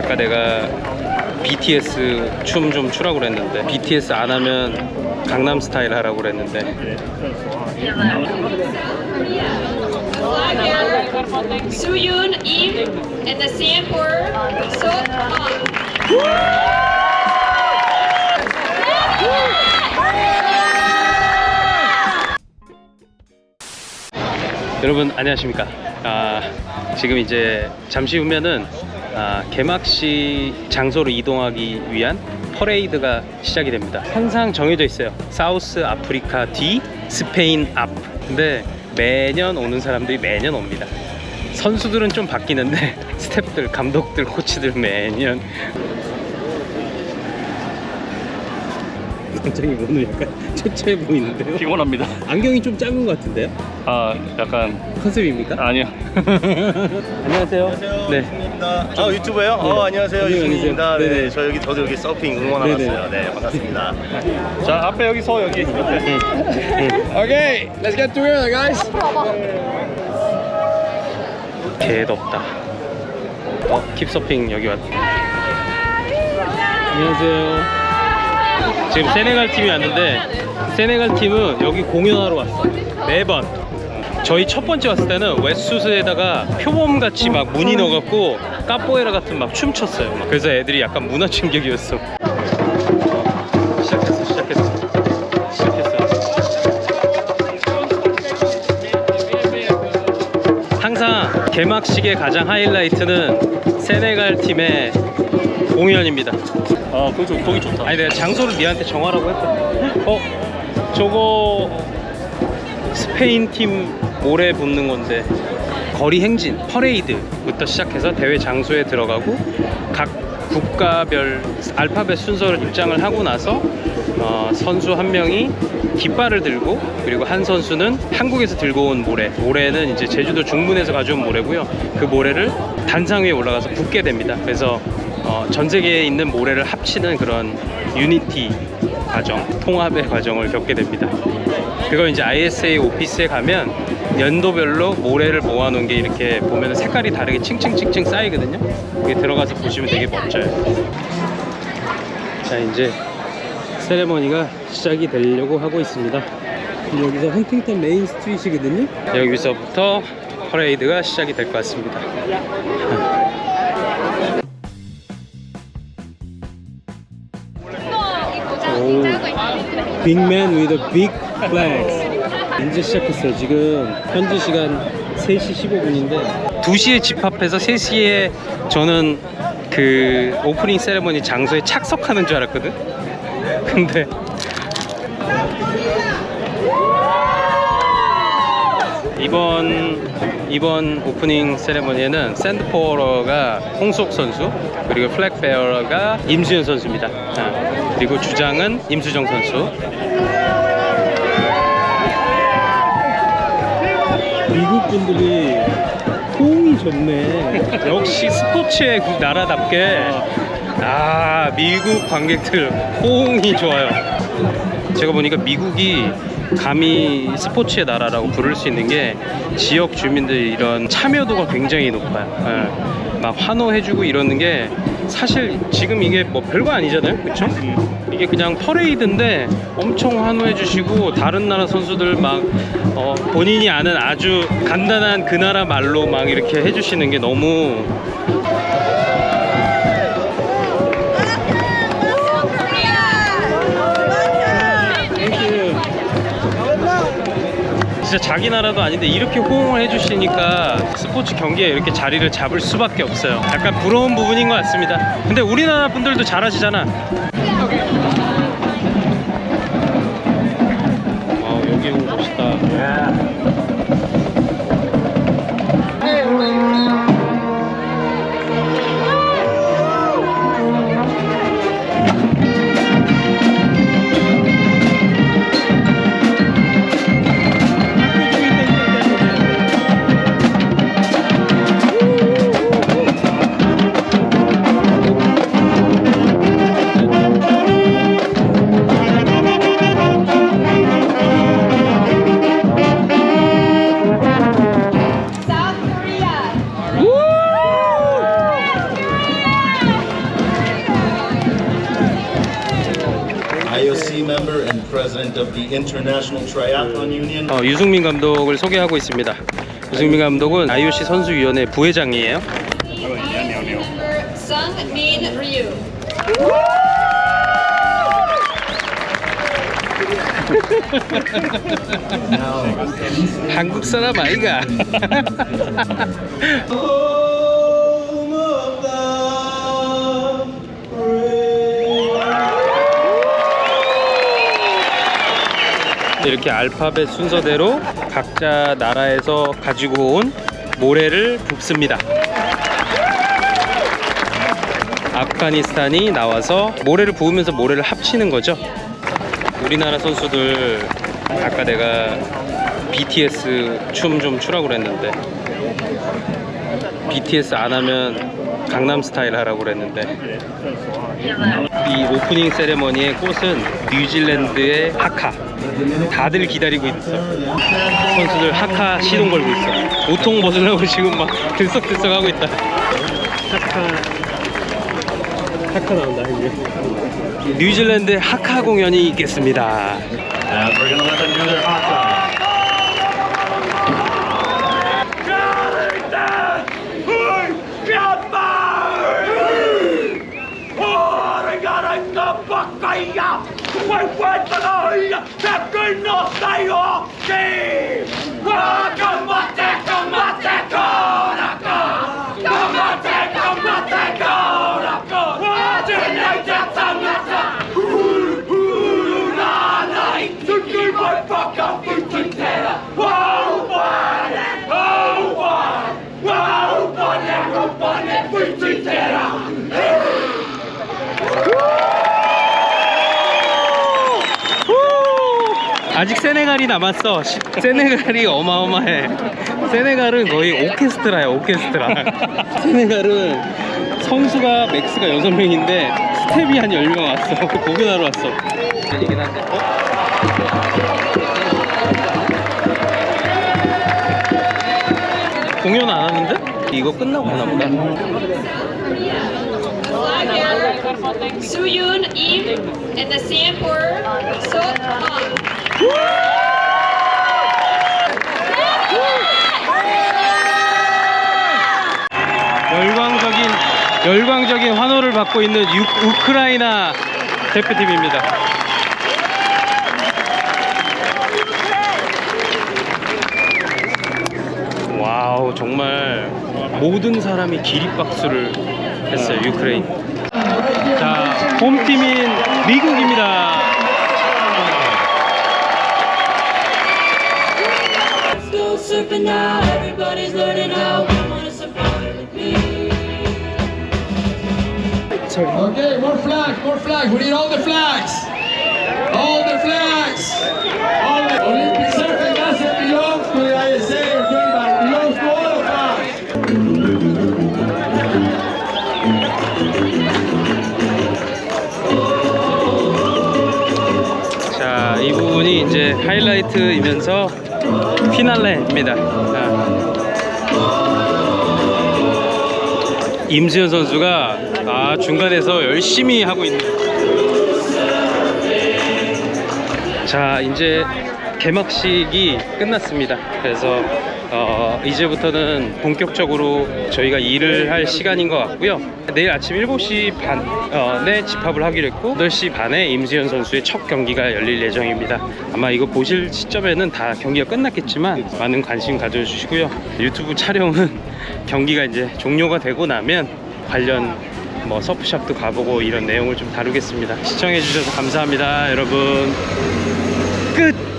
아까 내가 BTS 춤 좀 추라고 그랬는데 BTS 안 하면 강남 스타일 하라고 그랬는데 Suyun, Im, and the Singapore. So, uh, 여러분 안녕하십니까 아, 지금 이제 잠시 후면은 아, 개막식 장소로 이동하기 위한 퍼레이드가 시작이 됩니다. 항상 정해져 있어요. 사우스 아프리카 뒤 스페인 앞. 근데 매년 오는 사람들이 매년 옵니다. 선수들은 좀 바뀌는데 스태프들 감독들 코치들 매년. 굉장히 오늘 약간 초췌해 보이는데요? 피곤합니다. 안경이 좀 작은 것 같은데요 아, 약간 컨셉입니까? 아니요. 안녕하세요. 네. 반갑습니다. 아? 어 안녕하세요 네, 유승입니다. 안녕하세요. 네, 네. 저 여기 저도 여기 서핑 응원하러 네, 네. 왔어요. 네 반갑습니다. 자, 앞에 여기 서 여기. Okay, let's get together, guys. 개 덥다. 어, 킵서핑 여기 왔. 안녕하세요. 지금 세네갈 팀이 왔는데 세네갈 팀은 여기 공연하러 왔어. 매번. 저희 첫 번째 왔을 때는 웨스수스에다가 표범 같이 막 무늬 넣어갖고 까뽀에라 같은 막 춤췄어요. 막. 그래서 애들이 약간 문화 충격이었어. 어, 시작했어, 시작했어, 시작했어. 항상 개막식의 가장 하이라이트는 세네갈 팀의 공연입니다. 아, 거기, 좋, 거기 좋다. 아니 내가 장소를 니한테 정하라고 했거든. 어? 저거 스페인 팀 모래 붙는 건데 거리 행진 퍼레이드부터 시작해서 대회 장소에 들어가고 각 국가별 알파벳 순서를 입장을 하고 나서 어, 선수 한 명이 깃발을 들고 그리고 한 선수는 한국에서 들고 온 모래 모래는 이제 제주도 중문에서 가져온 모래고요 그 모래를 단상 위에 올라가서 붓게 됩니다 그래서 어, 전 세계에 있는 모래를 합치는 그런 유니티 과정, 통합의 과정을 겪게 됩니다. 그걸 이제 ISA 오피스에 가면 연도별로 모래를 모아놓은 게 이렇게 보면 색깔이 다르게 층층층층 쌓이거든요. 그게 들어가서 보시면 되게 멋져요. 자 이제 세레머니가 시작이 되려고 하고 있습니다. 여기서 헌팅턴 메인 스트리트이거든요. 여기서부터 퍼레이드가 시작이 될 것 같습니다. 오, 빅맨 with a big flags. 이제 시작했어요. 지금 현지 시간 3시 15분인데 2시에 집합해서 3시에 저는 그 오프닝 세레머니 장소에 착석하는 줄 알았거든. 근데 이번 이번 오프닝 세레머니에는 샌드포러가 홍석 선수 그리고 플렉베어가 임수현 선수입니다. 아, 그리고 주장은 임수정 선수. 미국 분들이 호응이 좋네. 역시 스포츠의 그 나라답게 아 미국 관객들 호응이 좋아요. 제가 보니까 미국이 감히 스포츠의 나라라고 부를 수 있는 게 지역 주민들 이런 참여도가 굉장히 높아요. 예. 막 환호해주고 이러는 게 사실 지금 이게 뭐 별거 아니잖아요, 그렇죠? 이게 그냥 퍼레이드인데 엄청 환호해 주시고 다른 나라 선수들 막 어, 본인이 아는 아주 간단한 그 나라 말로 막 이렇게 해주시는 게 너무 진짜 자기 나라도 아닌데 이렇게 호응을 해주시니까 스포츠 경기에 이렇게 자리를 잡을 수밖에 없어요. 약간 부러운 부분인 것 같습니다. 근데 우리나라 분들도 잘하시잖아. 아 여기 오고 멋있다. President of the International Triathlon Union. 어, 유승민 감독을 소개하고 있습니다. 유승민 감독은 IOC 선수위원회 부회장이에요. Member Sung Min Ryu. 한국 사람 아이가. 이렇게 알파벳 순서대로 각자 나라에서 가지고 온 모래를 붓습니다. 아프가니스탄이 나와서 모래를 부으면서 모래를 합치는 거죠. 우리나라 선수들 아까 내가 BTS 춤 좀 추라고 그랬는데 BTS 안 하면 강남 스타일 하라고 그랬는데 이 오프닝 세레머니의 꽃은 뉴질랜드의 하카 다들 기다리고 있어. 선수들 하카 시동 걸고 있어. 옷통 벗으려고 지금 막 들썩들썩 하고 있다. 하카 하카 나온다 이제. 뉴질랜드 하카 공연이 있겠습니다 won't win today. They're not. They are. 아직 세네갈이 남았어. 시- 세네갈이 어마어마해. 세네갈은 거의 오케스트라야, 오케스트라. 세네갈은 선수가 맥스가 6명인데 스텝이 한 10명 왔어. 공연하러 왔어. 한데. 어? 공연 안 하는데? 이거 끝나고 하나 보다. Suyun Im, and the Singapore So Han. 열광적인 열광적인 환호를 받고 있는 유, 우크라이나 대표팀입니다. 와우 정말 모든 사람이 기립박수를 했어요 유크레인. 자 홈팀인 미국입니다. surfing now, everybody's learning how we wanna support me. Okay, more flags, more flags. We need all the flags. All the flags. All the Olympic surfing doesn't belong to the ISA or to anybody. It belongs to all of us. 자, 이 부분이 이제 하이라이트이면서 피날레입니다. 자. 임수현 선수가 아, 중간에서 열심히 하고 있는. 자, 이제 개막식이 끝났습니다. 그래서 어, 이제부터는 본격적으로 저희가 일을 할 시간인 것 같고요. 내일 아침 7시 반에 집합을 하기로 했고 8시 반에 임수현 선수의 첫 경기가 열릴 예정입니다. 아마 이거 보실 시점에는 다 경기가 끝났겠지만 많은 관심 가져주시고요. 유튜브 촬영은 경기가 이제 종료가 되고 나면 관련 뭐 서프샵도 가보고 이런 내용을 좀 다루겠습니다. 시청해주셔서 감사합니다, 여러분. 끝!